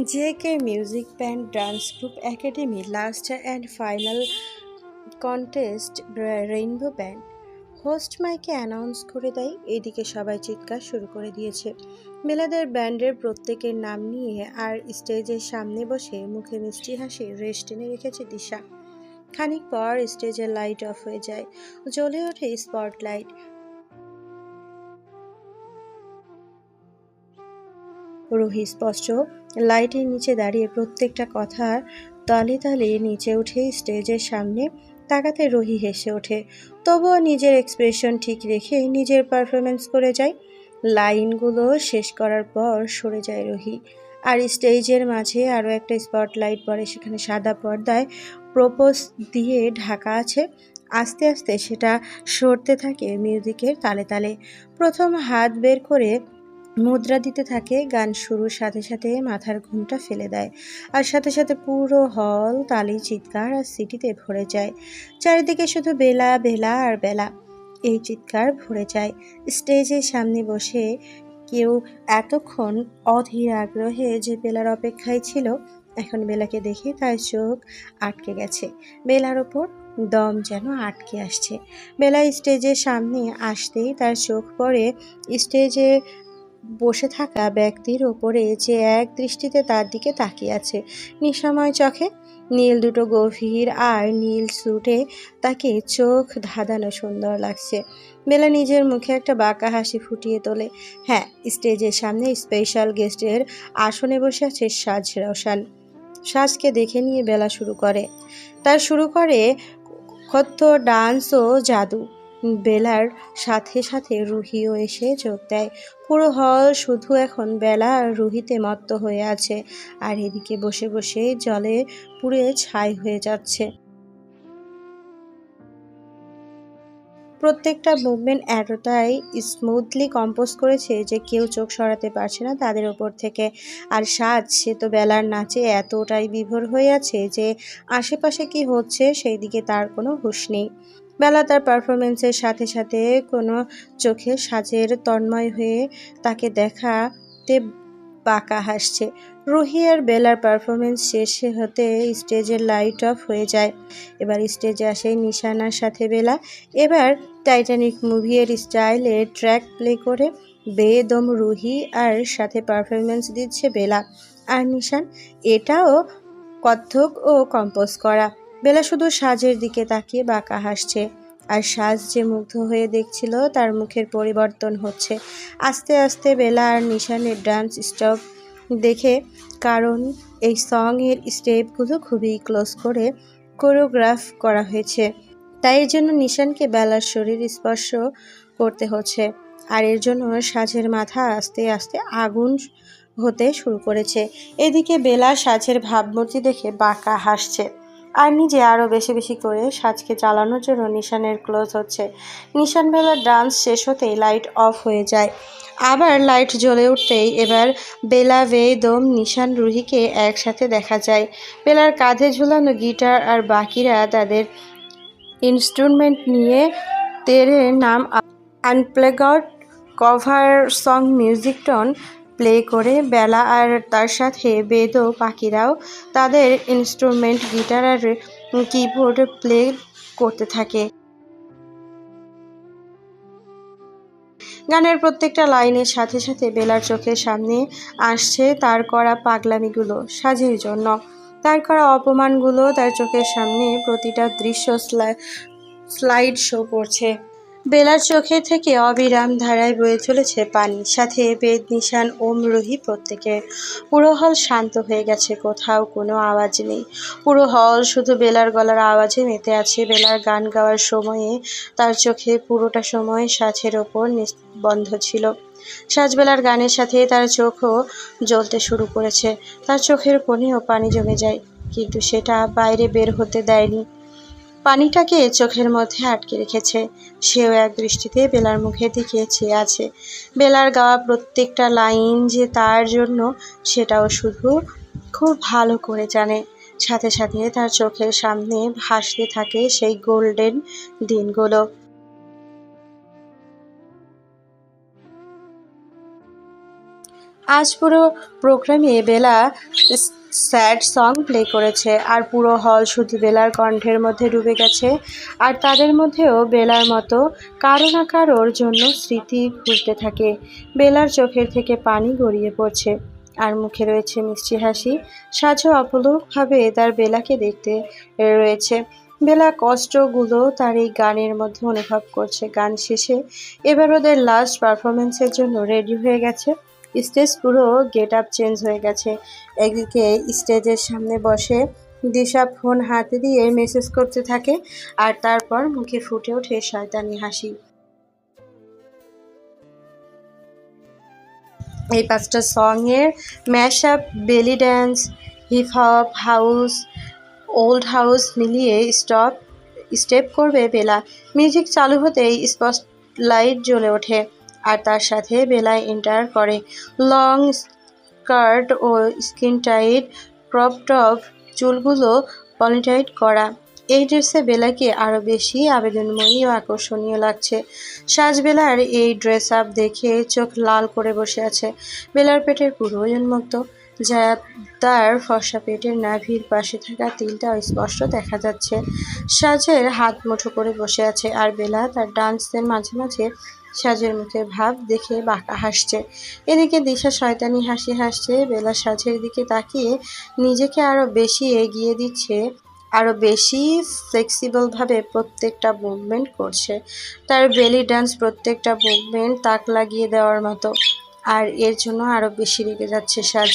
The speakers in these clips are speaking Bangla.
J K music band dance group academy last and final contest rainbow band host মাইকে অ্যানাউন্স করে দেয়, এদিকে সবাই চিৎকার শুরু করে দিয়েছে। মেলাদের ব্যান্ডের প্রত্যেকের নাম নিয়ে আর স্টেজের সামনে বসে মুখে মিষ্টি হাসি রেস্ট টেনে রেখেছে দিশা। খানিক পর স্টেজের লাইট অফ হয়ে যায়, জ্বলে ওঠে স্পটলাইট রুহি স্পষ্ট লাইটের নিচে দাঁড়িয়ে প্রত্যেকটা কথার তালে তালে নিচে উঠে স্টেজের সামনে তাকাতে রুহি হেসে ওঠে। তবুও নিজের এক্সপ্রেশন ঠিক রেখে নিজের পারফরমেন্স করে যায়। লাইনগুলো শেষ করার পর সরে যায় রুহি। আর স্টেজের মাঝে আরও একটা স্পটলাইট পড়ে, সেখানে সাদা পর্দায় প্রপোজ দিয়ে ঢাকা আছে। আস্তে আস্তে সেটা সরতে থাকে মিউজিকের তালে তালে। প্রথম হাত বের করে মুদ্রা দিতে থাকে, গান শুরুর সাথে সাথে মাথার ঘুমটা ফেলে দেয়। আর সাথে সাথে পুরো হল, তালি, চিৎকার আর সিটিতে ভরে যায়। চারিদিকে শুধু বেলা বেলা আর বেলা এই চিৎকার ভরে যায়। স্টেজের সামনে বসে কেউ এতক্ষণ অধীর আগ্রহে যে বেলার অপেক্ষায় ছিল, এখন বেলাকে দেখে তার চোখ আটকে গেছে। বেলার ওপর দম যেন আটকে আসছে। বেলা স্টেজের সামনে আসতেই তার চোখ পড়ে স্টেজে বসে থাকা ব্যক্তির ওপরে যে এক দৃষ্টিতে তার দিকে তাকিয়ে আছে। নিশাময় চোখে নীল দুটো গভীর আর নীল স্যুটে তাকে চোখ ধাঁধানো সুন্দর লাগছে। বেলা নিজের মুখে একটা বাঁকা হাসি ফুটিয়ে তোলে। হ্যাঁ স্টেজের সামনে স্পেশাল গেস্টের আসনে বসে আছে সাজ রসান সাজকে দেখে নিয়ে বেলা শুরু করে। তার শুরু করে কথ্য ডান্স ও জাদু। বেলার সাথে সাথে রুহিও এসে যোগ দেয়। পুরো হল শুধু এখন বেলা আর রুহিতে মত্ত হয়ে আছে আর এদিকে বসে বসে জলে পুড়ে ছাই হয়ে যাচ্ছে। প্রত্যেকটা মুভমেন্ট এতটাই স্মুথলি কম্পোজ করেছে যে কেউ চোখ সরাতে পারছে না তাদের ওপর থেকে। আর সাজ, সে তো বেলার নাচে এতটাই বিভোর হয়ে আছে যে আশেপাশে কি হচ্ছে সেই দিকে তার কোনো হুঁশ নেই। বেলা তার পারফরমেন্সের সাথে সাথে কোনো চোখে সাজের তন্ময় হয়ে তাকে দেখাতে বাঁকা হাসছে। রুহি আর বেলার পারফরমেন্স শেষ হতে স্টেজের লাইট অফ হয়ে যায়। এবার স্টেজে আসে নিশানার সাথে বেলা। এবার টাইটানিক মুভির স্টাইলে ট্র্যাক প্লে করে বেদম রুহি আর সাথে পারফরমেন্স দিচ্ছে বেলা। আর নিশান, এটাও কত্থক ও কম্পোজ করা। বেলা শুধু সাজের দিকে তাকিয়ে বাঁকা হাসছে, আর সাজ যে মুগ্ধ হয়ে দেখছিল তার মুখের পরিবর্তন হচ্ছে। আস্তে আস্তে বেলা আর নিশানের ডান্স স্টপ দেখে কারণ এই সংয়ের স্টেপগুলো খুবই ক্লোজ করে কোরিওগ্রাফ করা হয়েছে। তাই এর জন্য নিশানকে বেলার শরীর স্পর্শ করতে হচ্ছে, আর এর জন্য সাজের মাথা আস্তে আস্তে আগুন হতে শুরু করেছে। এদিকে বেলা সাজের ভাবমূর্তি দেখে বাঁকা হাসছে। আর নিজে আরও বেশি বেশি করে সাজকে চালানোর জন্য নিশানের ক্লোজ হচ্ছে। নিশান বেলার ডান্স শেষ হতেই লাইট অফ হয়ে যায়। আবার লাইট জ্বলে উঠতেই এবার বেলা দম নিশান রুহিকে একসাথে দেখা যায়। বেলার কাঁধে ঝুলানো গিটার আর বাকিরা তাদের ইনস্ট্রুমেন্ট নিয়ে Tere Naam unplugged cover song music ton play করে বেলা আর তার সাথে বেদ পাখিরাও তাদের ইনস্ট্রুমেন্ট গিটার আর কিবোর্ড প্লে করতে থাকে। গানের প্রত্যেকটা লাইনের সাথে সাথে বেলার চোখের সামনে আসছে তার করা পাগলামিগুলো সাজের জন্য। তার করা অপমানগুলো তার চোখের সামনে প্রতিটা দৃশ্য স্লাইড শো করছে। বেলার চোখে থেকে অবিরাম ধারায় বয়ে চলেছে পানি। সাথে বেদ, নিশান ওম রুহি প্রত্যেকে পুরো হল শান্ত হয়ে গেছে, কোথাও কোনো আওয়াজ নেই। পুরো হল শুধু বেলার গলার আওয়াজে মেতে আছে। বেলার গান গাওয়ার সময়ে তার চোখে পুরোটা সময় সাঁচের ওপর বন্ধ ছিল। সাজবেলার গানের সাথে তার চোখও জ্বলতে শুরু করেছে। তার চোখের কোণেও পানি জমে যায়, কিন্তু সেটা বাইরে বের হতে দেয়নি। পানিটাকে চোখের মধ্যে আটকে রেখেছে। সেও এক দৃষ্টিতে বেলার মুখের দিকে চেয়ে আছে। বেলার গাওয়া প্রত্যেকটা লাইন যে তার জন্য, সেটাও শুধু খুব ভালো করে জানে। সাথে সাথে তার চোখের সামনে ভাসতে থাকে সেই গোল্ডেন দিনগুলো। আজ পুরো প্রোগ্রামে বেলা স্যাড সং প্লে করেছে আর পুরো হল শুধু বেলার কণ্ঠের মধ্যে ডুবে গেছে আর তাদের মধ্যেও বেলার মতো কারও না কারোর জন্য স্মৃতি ঘুরতে থাকে। বেলার চোখের থেকে পানি গড়িয়ে পড়ছে আর মুখে রয়েছে মিষ্টি হাসি। সাজু অপলকভাবে তার বেলাকে দেখতে রয়েছে। বেলা কষ্টগুলো তার এই গানের মধ্যে অনুভব করছে। গান শেষে এবার ওদের লাস্ট পারফরমেন্সের জন্য রেডি হয়ে গেছে। স্টেজ পুরো গেট আপ চেঞ্জ হয়ে গেছে। একদিকে স্টেজের সামনে বসে দিশা ফোন হাতে দিয়ে মেসেজ করতে থাকে আর তারপর মুখে ফুটে ওঠে শয়তানি হাসি। এই পাঁচটা সংয়ের mash up belly dance hip hop house old house মিলিয়ে স্টপ স্টেপ করবে বেলা। মিউজিক চালু হতেই স্পষ্ট লাইট জ্বলে ওঠে। আর তার সাথে বেলা এন্টার করে। লং স্কার্ট ও স্কিন টাইট ক্রপ টপ চুলগুলো পলিটাইট করা। এই ড্রেসে বেলাকে আরও বেশি আবেদনময়ী ও আকর্ষণীয় লাগছে। সাজবেলার এই ড্রেস আপ দেখে চোখ লাল করে বসে আছে। বেলার পেটের পুরো যা তার ফর্সা পেটের নাভির পাশে থাকা তিলটা স্পষ্ট দেখা যাচ্ছে। সাজের হাত মুঠো করে বসে আছে আর বেলা তার ডান্সের মাঝে মাঝে সাজের মুখে ভাব দেখে বাঁকা হাসছে। এদিকে দিশা শয়তানি হাসি হাসছে, বেলা সাজের দিকে তাকিয়ে নিজেকে আরও বেশি এগিয়ে দিচ্ছে আরও বেশি ফ্লেক্সিবলভাবে প্রত্যেকটা মুভমেন্ট করছে। তার বেলি ডান্স প্রত্যেকটা মুভমেন্ট তাক লাগিয়ে দেওয়ার মতো। আর এর জন্য আরও বেশি রেগে যাচ্ছে সাজ।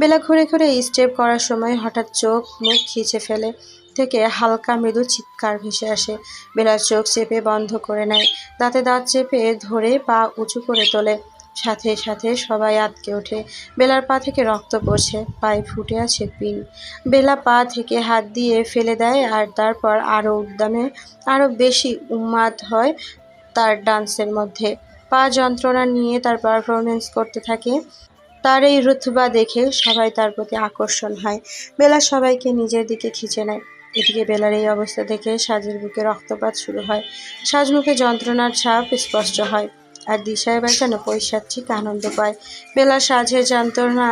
বেলা ঘুরে ঘুরে স্টেপ করার সময় হঠাৎ চোখ মুখ খিচে ফেলে। থেকে হালকা মৃদু চিৎকার ভেসে আসে। বেলার চোখ চেপে বন্ধ করে নেয় দাঁতে দাঁত চেপে ধরে পা উঁচু করে তোলে। সাথে সাথে সবাই আটকে ওঠে। বেলার পা থেকে রক্ত পড়ছে, পায়ে ফুটে আছে পিন। বেলা পা থেকে হাত দিয়ে ফেলে দেয় আর তারপর আরও উদ্দামে আরও বেশি উন্মাদ হয় তার ডান্সের মধ্যে। পা যন্ত্রণা নিয়ে তার পারফরমেন্স করতে থাকে। তার এই রুথবা দেখে সবাই তার প্রতি আকর্ষণ হয়। বেলা সবাইকে নিজের দিকে খিচে নেয়। এদিকে বেলার এই অবস্থা দেখে সাজের বুকে রক্তপাত শুরু হয়। সাজ মুখে যন্ত্রণার ছাপ স্পষ্ট হয় আর দিশা এবার যেন পৈশাচিক আনন্দ পায়। বেলা সাজের যন্ত্রণা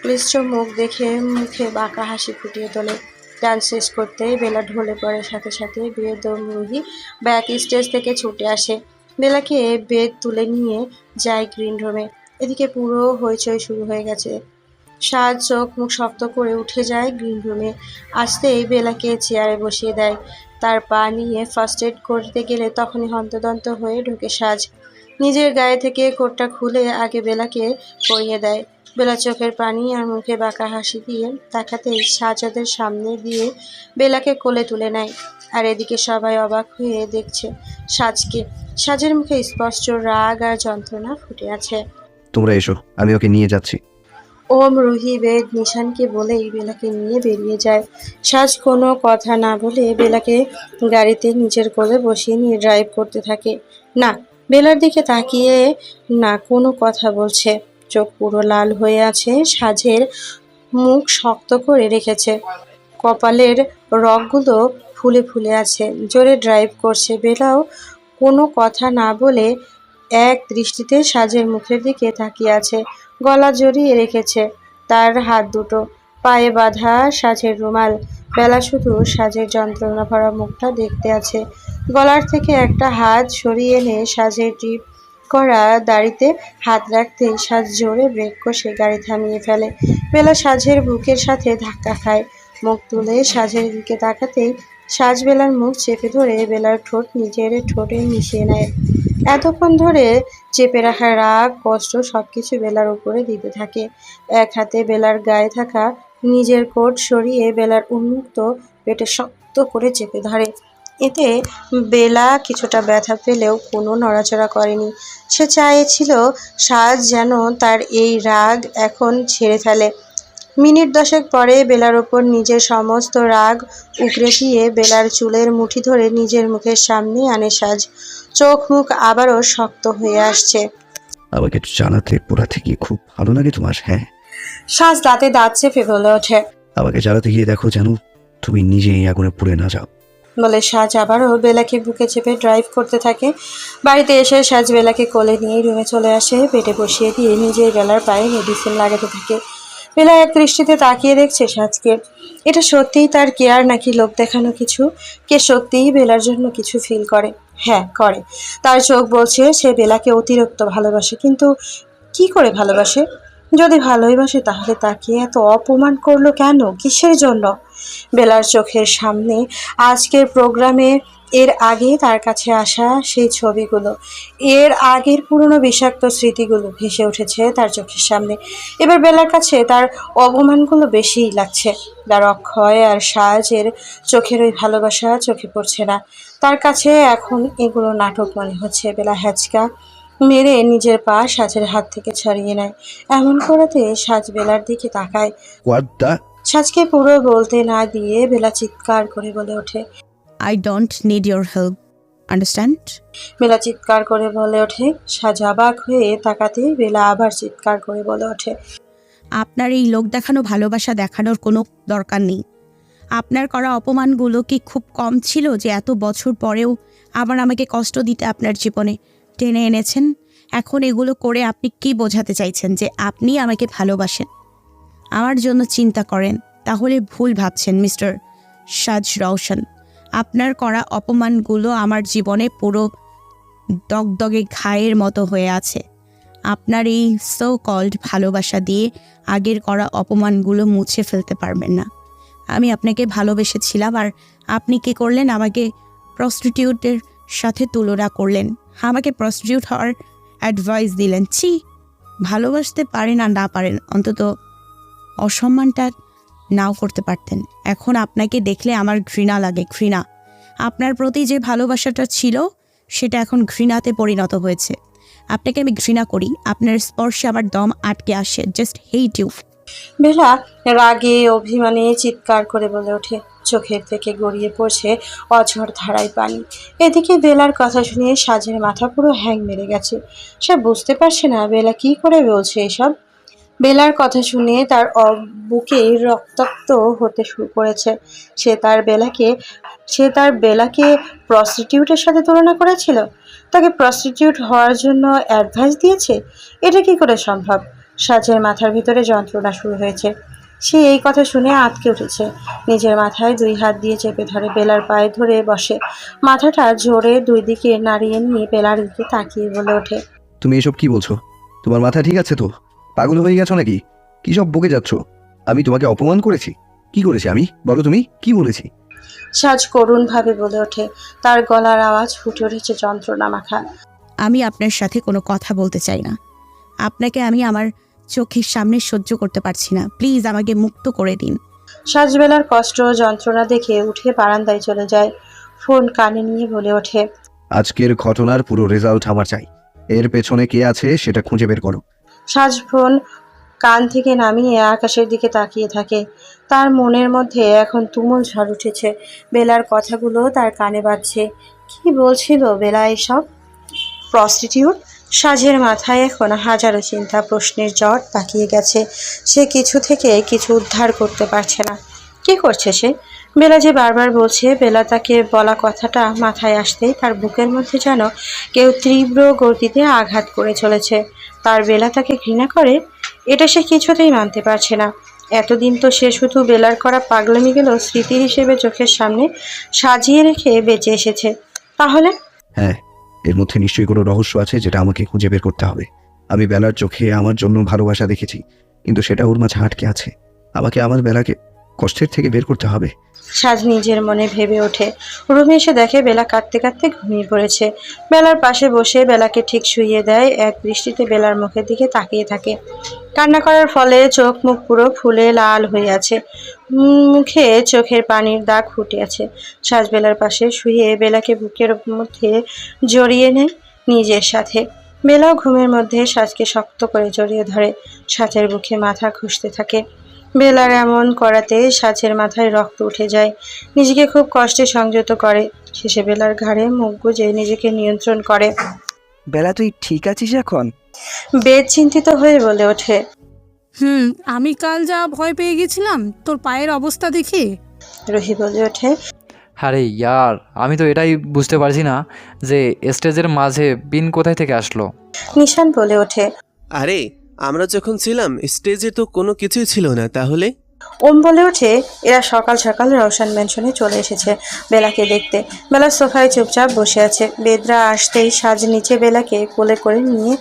ক্লিষ্ট মুখ দেখে মুখে বাঁকা হাসি ফুটিয়ে তোলে। ডান্স শেষ করতেই বেলা ঢলে পড়ে সাথে সাথে বিয়েদম রুহি ব্যাক স্টেজ থেকে ছুটে আসে। বেলাকে বেড তুলে নিয়ে যায় গ্রিন রুমে। এদিকে পুরো হইচই শুরু হয়ে গেছে। সাজ চোখ মুখ শক্ত করে উঠে যায় গ্রিন রুমে আসতেই বেলাকে চেয়ারে বসিয়ে দেয়। তার পা নিয়ে ফার্স্ট এড করতে গেলে তখনই হন্তদন্ত হয়ে ঢুকে সাজ। নিজের গায়ে থেকে কোটটা খুলে আগে বেলাকে পরিয়ে দেয়। বেলা চোখের পানি আর মুখে বাঁকা হাসি দিয়ে তাকাতেই সাজাদের সামনে দিয়ে বেলাকে কোলে তুলে নেয়। আর এদিকে সবাই অবাক হয়ে দেখছে সাজকে। সাজের মুখে স্পষ্ট রাগ আর যন্ত্রণা ফুটে আছে। তোমরা এসো, আমি ওকে নিয়ে যাচ্ছি। ওম রুহি বেদ নিশানকে বলেই বেলাকে নিয়ে বেরিয়ে যায়। সাজ কোনো কথা না বলে বেলাকে গাড়িতে নিজের কোলে বসিয়ে নিয়ে ড্রাইভ করতে থাকে। না, বেলার দিকে তাকিয়ে না কোনো কথা বলছে। চোখ পুরো লাল হয়ে আছে, সাজের মুখ শক্ত করে রেখেছে। কপালের রগগুলো ফুলে ফুলে আছে, জোরে ড্রাইভ করছে। বেলাও কোনো কথা না বলে এক দৃষ্টিতে সাজের মুখের দিকে তাকিয়ে আছে। গলা জড়িয়ে রেখেছে। তার হাত দুটো, পায়ে বাঁধা সাজের রুমাল, বেলা শুধু সাজের যন্ত্রণা ভরা মুখটা দেখতে আছে। গলার থেকে একটা হাত সরিয়ে এনে সাজের টিপ করা দাড়িতে হাত রাখতেই সাজ জোরে ব্রেক কষে গাড়ি থামিয়ে ফেলে। বেলা সাজের বুকের সাথে ধাক্কা খায়। মুখ তুলে সাজের দিকে তাকাতেই সাজ বেলার মুখ চেপে ধরে বেলার ঠোঁট নিজের ঠোঁটে মিশিয়ে নেয়। এতক্ষণ ধরে চেপে রাখা রাগ, কষ্ট সব কিছু বেলার উপরে দিতে থাকে। এক হাতে বেলার গায়ে থাকা নিজের কোট সরিয়ে বেলার উন্মুক্ত পেটে শক্ত করে চেপে ধরে। এতে বেলা কিছুটা ব্যথা পেলেও কোনো নড়াচড়া করেনি। সে চাইছিল সাজ যেন তার এই রাগ এখন ছেড়ে ফেলে। মিনিট দশেক পরে বেলার ওপর নিজের সমস্ত রাগ উগরে দিয়ে বেলার চুলের মুঠি ধরে নিজের মুখের সামনে আনে সাজ। চোখ মুখ আবারও শক্ত হয়ে আসছে। আমাকে জানাতে পোড়াতে গিয়ে খুব ভালো লাগে তোমার হ্যাঁ? সাজ দাঁতে দাঁত চেপে বলে ওঠে। আমাকে জ্বালাতে গিয়ে দেখো যেন তুমি নিজে এই আগুনে পুড়ে না যাও। বলে সাজ আবারও বেলাকে বুকে চেপে ড্রাইভ করতে থাকে। বাড়িতে এসে সাজ বেলাকে কোলে নিয়ে রুমে চলে আসে। পেটে বসিয়ে দিয়ে নিজেই বেলার পায়ে মেডিসিন লাগাতে থাকে। বেলা এক দৃষ্টিতে তাকিয়ে দেখছে সাজকে। এটা সত্যিই তার কেয়ার নাকি লোক দেখানো কিছু? কে সত্যিই বেলার জন্য কিছু ফিল করে? হ্যাঁ করে। তার চোখ বলছে, সে বেলাকে অতিরিক্ত ভালোবাসে, কিন্তু কি করে ভালোবাসে? যদি ভালোই বাসে তাহলে তাকে এত অপমান করল কেন? কিসের জন্য? বেলার চোখের সামনে আজকের প্রোগ্রামে এর আগে তার কাছে আসা সেই ছবিগুলো, এর আগের পুরনো বিষাক্ত স্মৃতিগুলো ভেসে উঠেছে তার চোখের সামনে। এবার বেলার কাছে তার অপমানগুলো বেশিই লাগছে। তার অক্ষয় আর সাজের চোখের ওই ভালোবাসা চোখে পড়ছে না। তার কাছে এখন এগুলো নাটক মনে হচ্ছে। বেলা হ্যাচকা মেরে নিজের পা সাজের হাত থেকে ছাড়িয়ে নেয়। এমন করাতে সাজ বেলার দিকে তাকায়। হোয়াট দ্য সাজকে পুরো বলতে না দিয়ে বেলা চিৎকার করে বলে ওঠে। I don't need your help Understand? Bela চিৎকার করে বলে ওঠে। সাজ অবাক হয়ে তাকাতেই বেলা আবার চিৎকার করে বলে ওঠে। আপনার এই লোক দেখানো ভালোবাসা দেখানোর কোনো দরকার নেই। আপনার করা অপমানগুলো কি খুব কম ছিল যে এত বছর পরেও আবার আমাকে কষ্ট দিতে আপনার জীবনে? টেনে এনেছেন। এখন এগুলো করে আপনি কি বোঝাতে চাইছেন যে আপনি আমাকে ভালোবাসেন? আমার জন্য চিন্তা করেন, তাহলে ভুল ভাবছেন, মিস্টার সাজ রওশন। আপনার করা অপমানগুলো আমার জীবনে পুরো দগদগে ঘায়ের মতো হয়ে আছে। আপনার এই সো কল্ড ভালোবাসা দিয়ে আগের করা অপমানগুলো মুছে ফেলতে পারবেন না। আমি আপনাকে ভালোবেসেছিলাম আর আপনি কি করলেন? আমাকে প্রস্টিটিউটের সাথে তুলনা করলেন। আমাকে প্রস্টিটিউট হওয়ার অ্যাডভাইস দিলেন। ছি, ভালোবাসতে পারেন আর না পারেন অন্তত অসম্মানটা নাও করতে পারতেন। এখন আপনাকে দেখলে আমার ঘৃণা লাগে, ঘৃণা। আপনার প্রতি যে ভালোবাসাটা ছিল, সেটা এখন ঘৃণাতে পরিণত হয়েছে। আপনাকে আমি ঘৃণা করি, আপনার স্পর্শে আমার দম আটকে আসে জাস্ট হেইট ইউ বেলা রাগে, অভিমানে, চিৎকার করে বলে ওঠে। চোখের থেকে গড়িয়ে পড়ছে অঝর ধারায় পানি। এদিকে বেলার কথা শুনিয়ে সাজের মাথা পুরো হ্যাং মেরে গেছে। সে বুঝতে পারছে না, বেলা কি করে বলছে এসব? বেলার কথা শুনে তার বুকে রক্তাক্ত হতে শুরু করেছে। সে তার বেলাকে, সে তার বেলাকে প্রস্টিটিউটের সাথে তুলনা করেছিল? তাকে প্রস্টিটিউট হওয়ার জন্য অ্যাডভাইস দিয়েছে? এটা কি করে সম্ভব? সাজের মাথার ভিতরে যন্ত্রণা শুরু হয়েছে। সে এই কথা শুনে আটকে উঠেছে। নিজের মাথায় দুই হাত দিয়ে চেপে ধরে বেলার পায়ে ধরে বসে। মাথাটা জোরে দুই দিকে নাড়িয়ে নিয়ে বেলার দিকে তাকিয়ে বলে ওঠে। তুমি এসব কি বলছো? তোমার মাথা ঠিক আছে তো? পাগল হয়ে গেছো নাকি? কি সব বকে যাচ্ছ? আমি তোমাকে অপমান করেছি? কি করেছি আমি? বলো তুমি কি বলেছি? সাজ করুণভাবে বলে ওঠে। তার গলার আওয়াজ ফুটে উঠেছে যন্ত্রণা মাখা। আমি আপনার সাথে কোনো কথা বলতে চাই না। আপনাকে আমি আমার চোখের সামনে সহ্য করতে পারছি না। প্লিজ আমাকে মুক্ত করে দিন। সাজবেলার কষ্ট ও যন্ত্রণা দেখে উঠে বারান্দায় চলে যায়। ফোন কানে নিয়ে বলে ওঠে আজকের ঘটনার পুরো রেজাল্ট আমার চাই। এর পেছনে কে আছে সেটা খুঁজে বের করো। সাজ ফোন কান থেকে নামিয়ে আকাশের দিকে তাকিয়ে থাকে। তার মনের মধ্যে এখন তুমুল ঝড় উঠেছে। বেলার কথাগুলো তার কানে বাজছে। কি বলছিল বেলা এসব? প্রস্টিটিউট সাজের মাথায় এখন হাজারো চিন্তা প্রশ্নের জট পাকিয়ে গেছে। সে কিছু থেকে কিছু উদ্ধার করতে পারছে না। কি করছে সে? বেলা যে বারবার বলছে, বেলা তাকে বলা কথাটা মাথায় আসতেই তার বুকের মধ্যে যেন কেউ তীব্র গতিতে আঘাত করে চলেছে। তার বেলা তাকে ঘৃণা করে, এটা সে কিছুতেই মানতে পারছে না। এতদিন তো সে শুধু বেলার করা পাগলামিগুলো স্মৃতি হিসেবে চোখের সামনে সাজিয়ে রেখে বেঁচে এসেছে। তাহলে? হ্যাঁ এর মধ্যে নিশ্চয়ই কোনো রহস্য আছে যেটা আমাকে খুঁজে বের করতে হবে। আমি বেলার চোখে আমার জন্য ভালোবাসা দেখেছি, কিন্তু সেটা ওর মাঝে আটকে আছে। আমাকে আমার বেলাকে কষ্টের থেকে বের করতে হবে। সাজ নিজের মনে ভেবে ওঠে। রুমে এসে দেখে বেলা কাঁদতে কাঁদতে ঘুমিয়ে পড়েছে। বেলার পাশে বসে বেলাকে ঠিক শুইয়ে দেয়। এক দৃষ্টিতে বেলার মুখের দিকে তাকিয়ে থাকে। কান্না করার ফলে চোখ মুখ পুরো ফুলে লাল হয়ে আছে। মুখে চোখের পানির দাগ ফুটে আছে। সাজ বেলার পাশে শুয়ে বেলাকে বুকের মধ্যে জড়িয়ে নেয় নিজের সাথে। বেলাও ঘুমের মধ্যে সাজকে শক্ত করে জড়িয়ে ধরে। সাজের বুকে মাথা ঘষতে থাকে। বেলার এমন করাতে সাজের মাথায় রক্ত উঠে যায়। নিজেকে খুব কষ্টে সংযত করে। শেষে বেলার ঘাড়ে মুখ গুজে নিজেকে নিয়ন্ত্রণ করে। বেলা তুই ঠিক আছিস এখন? বেদ চিন্তিত হয়ে বলে ওঠে। হুম আমি কাল যা ভয় পেয়ে গেছিলাম তোর পায়ের অবস্থা দেখে। রহি বলে ওঠে। আরে ইয়ার আমি তো এটাই বুঝতে পারছি না যে স্টেজের মাঝে বিন কোথায় থেকে আসলো? নিশান বলে ওঠে। আরে আমরা যখন ছিলাম স্টেজে তো কোনো কিছুই ছিল না তাহলে? ওম বলে ওঠে এরা সকাল সকাল রওশন ম্যানশনে চলে এসেছে বেলাকে দেখতে। বেলা সোফায় চুপচাপ বসে আছে। বেদরা আসতেই সাজ নিচে বেলাকে কোলে করে নিয়ে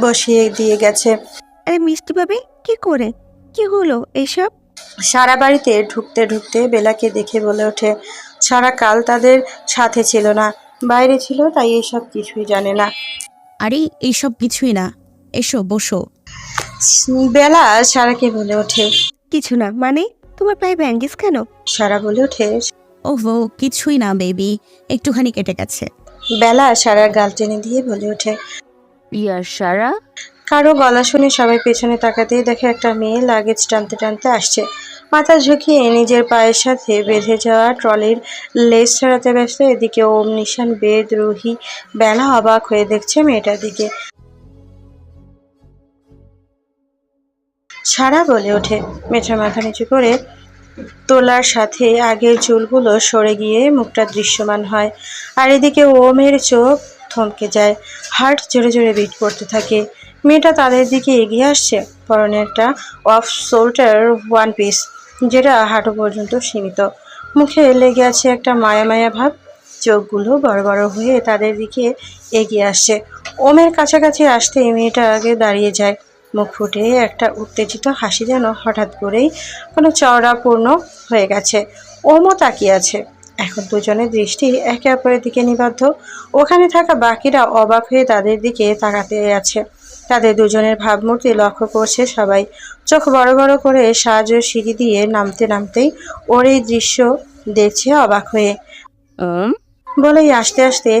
বসিয়ে দিয়ে গেছে। আরে মিষ্টি ভাবি কি করে? কি হলো এইসব সারা বাড়িতে ঢুকতে ঢুকতে বেলাকে দেখে বলে ওঠে সারা কাল তাদের সাথে ছিল না বাইরে ছিল তাই এসব কিছুই জানে না। আরে এইসব কিছুই না। এসো বসো। বেলা সারাকে বলে ওঠে। কিছু না মানে তোমার প্রায় ব্যাঙ্গিস কেন? সারা বলে ওঠে ওহো কিছুই না বেবি একটুখানি কেটে গেছে। বেলা সারার গাল টেনে দিয়ে বলে ওঠে ইয়ার সারা? কারও গলা শুনে সবাই পেছনে তাকাতেই দেখে একটা মেয়ে লাগেজ টানতে টানতে আসছে। মাথা ঝুঁকিয়ে নিজের পায়ের সাথে বেঁধে যাওয়া ট্রলির লেজ ছাড়াতে ব্যস্ত এদিকে ওম নিশান বেদ রুহি বেলা অবাক হয়ে দেখছে মেয়েটার দিকে। ছাড়া বলে ওঠে। মেয়েটা মাথা নিচু করে তোলার সাথে আগের চুলগুলো সরে গিয়ে মুখটা দৃশ্যমান হয় আর এদিকে ওমের চোখ থমকে যায়। হার্ট জোরে জোরে বিট করতে থাকে। মেয়েটা তাদের দিকে এগিয়ে আসছে, পরনে একটা অফ শোল্ডার ওয়ান পিস, যেটা হাঁটু পর্যন্ত সীমিত। মুখে লেগে আছে একটা মায়া মায়া ভাব। চোখগুলো বড় বড় হয়ে তাদের দিকে এগিয়ে আসছে। ওমের কাছাকাছি আসতে মেয়েটা আগে দাঁড়িয়ে যায়। মুখ ফুটে একটা উত্তেজিত হাসি যেন হঠাৎ করেই কোনো চওড়াপূর্ণ হয়ে গেছে। ওমও তাকিয়ে আছে। এখন দুজনের দৃষ্টি একে অপরের দিকে নিবদ্ধ। ওখানে থাকা বাকিরা অবাক হয়ে তাদের দিকে তাকাতে আছে। তাদের দুজনের ভাবমূর্তি লক্ষ্য করছে সবাই। চোখ বড় বড় করে সাজ ও সিঁড়ি দিয়ে নামতে নামতেই ওর এই দৃশ্য দেখছে অবাক হয়ে। বলেই আস্তে আস্তে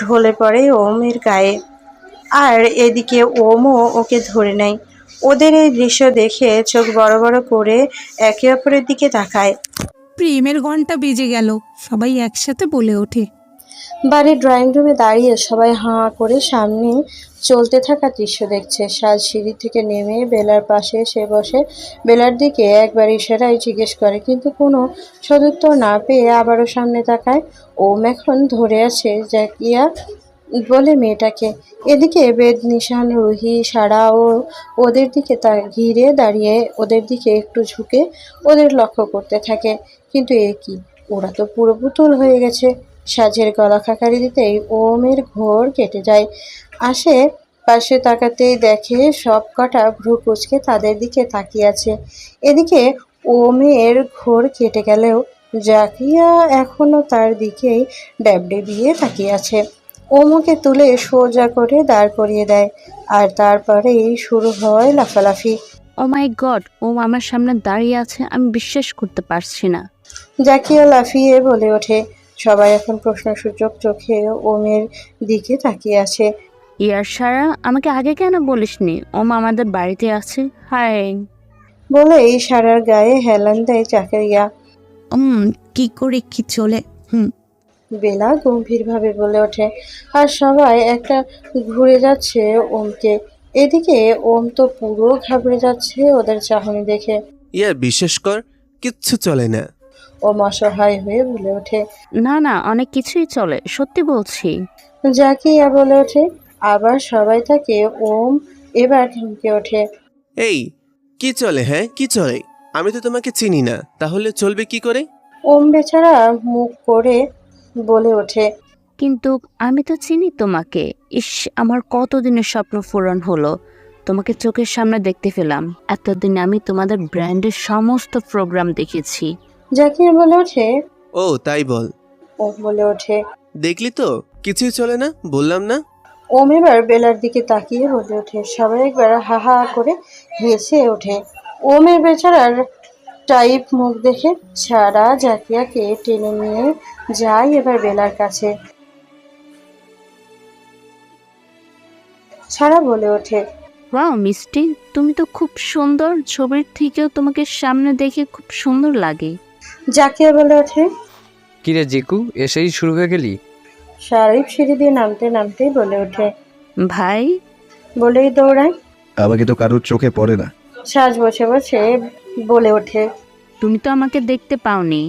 ঢলে পড়ে ওমের গায়ে। আর এদিকে ওমও ওকে ধরে নেয়। ওদের এই দৃশ্য দেখে চোখ বড় বড় করে একে অপরের দিকে তাকায়। প্রেমের ঘণ্টা বেজে গেল সবাই একসাথে বলে ওঠে। বাড়ির ড্রয়িং রুমে দাঁড়িয়ে সবাই হাঁ করে সামনে চলতে থাকা দৃশ্য দেখছে। সাজ সিঁড়ি থেকে নেমে বেলার পাশে এসে বসে। বেলার দিকে একবার ইশারায় জিজ্ঞেস করে কিন্তু কোনো সদুত্তর না পেয়ে আবারও সামনে তাকায়। ওম এখন ধরে আছে জাকিয়া বলে মেয়েটাকে। এদিকে বেদ, নিশান, রুহি, সারা ও ওদের দিকে তা ঘিরে দাঁড়িয়ে ওদের দিকে একটু ঝুঁকে ওদের লক্ষ্য করতে থাকে। কিন্তু এ কি? ওরা তো পুরো পুতুল হয়ে গেছে। সাজের গলা খাকারি দিতেই ওমের ঘোর কেটে যায়। আসে পাশে তাকাতেই দেখে সব কটা ভ্রু কুচকে তাদের দিকে তাকিয়ে আছে। এদিকে ওমের ঘোর কেটে গেলেও জাকিয়া এখনও তার দিকেই ড্যাবডেবিয়ে তাকিয়ে আছে। ওমকে তুলে সোজা করে দাঁড় করিয়ে দেয় আর তারপরেই শুরু হয় লাফালাফি। ও মাই গড ও আমার সামনে দাঁড়িয়ে আছে আমি বিশ্বাস করতে পারছি না। জাকিয়া লাফিয়ে বলে ওঠে সবাই এখন প্রশ্নসূচক চোখে ওমের দিকে তাকিয়ে আছে। ইয়ার সারা আমাকে আগে কেন বলিসনি? ওম আমাদের বাড়িতে আছে হাই বলে এই সারার গায়ে হেলান দেয় চাকরিয়া উম কি করে কি চলে? হুম। বেলা গম্ভীরভাবে বলে ওঠে। আর সবাই একটা ঘুরে যাচ্ছে ওমকে। এদিকে ওম তো পুরো ঘাবড়ে যাচ্ছে ওদের চাহনি দেখে। ইয়া বিশেষ কর কিচ্ছু চলে না। ওম অসহায় হয়ে বলে ওঠে। না না অনেক কিছুই চলে সত্যি বলছি। জাকিয়া বলে ওঠে। আবার সবাই তাকে ওম এবার থমকে ওঠে। এই কি চলে হ্যাঁ? কি চলে? আমি তো তোমাকে চিনি না। তাহলে চলবে কি করে? ওম বেচারা মুখ করে বলে ওঠে। কিন্তু আমি তো চিনি তোমাকে। ইস আমার কতদিনের স্বপ্ন পূরণ হলো। তোমাকে চোখের সামনে দেখতে পেলাম। এতদিন আমি তোমাদের ব্র্যান্ডের সমস্ত প্রোগ্রাম দেখেছি। জাকিয়া বলে ওঠে। ও তাই বল। ও বলে ওঠে। দেখলি তো? কিছুই চলে না? বললাম না? ওম এবার বেলার দিকে তাকিয়ে বলে ওঠে। সবাই একবার হা হা করে হেসে ওঠে। ওমের বেচারার টাইপ মুখ দেখে ছাড়া জাকিয়াকে টেনে নিয়ে যাই এবার বেলার কাছে। ছাড়া বলে ওঠে ওয়াও মিষ্টি তুমি তো খুব সুন্দর। ছবির থেকেও তোমাকে সামনে দেখে খুব সুন্দর লাগে। জাকিয়া বলে ওঠে কিরে জিকু এসেই শুরু হয়ে গেলি? শারিফ সিঁড়ি দিয়ে নামতে নামতেই বলে ওঠে ভাই? বলেই দৌড়ায়। আমাকে তো কারোর চোখে পড়ে না। সাজ বসে বসে বলে ওঠে। তুমি তো আমাকে দেখতে পাওনি।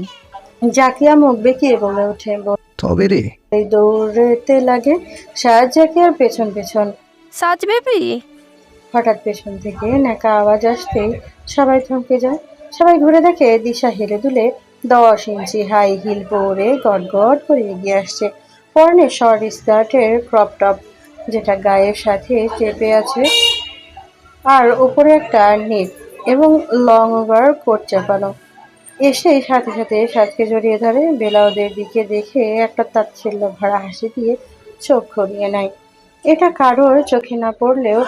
জাকিয়া মুখ বেঁকিয়ে বলে ওঠে তবে রে। বলেই দৌড়তে লাগে সাজ জাকিয়ার পেছন পেছন। সাজ বেবি? হঠাৎ পেছন থেকে নাকা আওয়াজ আসতেই সবাই থমকে যায়। সবাই ঘুরে দেখে দিশা হেলে দুলে দশ ইঞ্চি হাই হিল পরে গট গট করে এগিয়ে আসছে। পরনে শর্ট স্কার্টের ক্রপ টপ যেটা গায়ের সাথে চেপে আছে। আর উপরে একটা নেট এবং লং ওভার কোট চাপানো এসে সাথে সাথে সাজকে জড়িয়ে ধরে বেলা ওদের দিকে দেখে একটা তাচ্ছিল্য ভরা হাসি দিয়ে চোখ ঘুরিয়ে নেয়। এটা কারোর চোখে না পড়লেও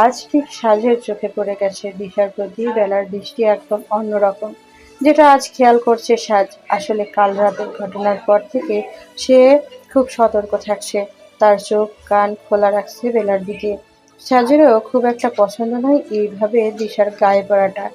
আজ ঠিক সাজের চোখে পড়ে গেছে দিশার প্রতি বেলার দৃষ্টি একদম অন্যরকম, যেটা আজ খেয়াল করছে সাজ। আসলে কাল রাতের ঘটনার পর থেকে সে খুব সতর্ক থাকছে, তার চোখ কান খোলা রাখছে বেলার দিকে। সাজেরও খুব একটা পছন্দ নয় এইভাবে দিশার গায়ে পড়াটা।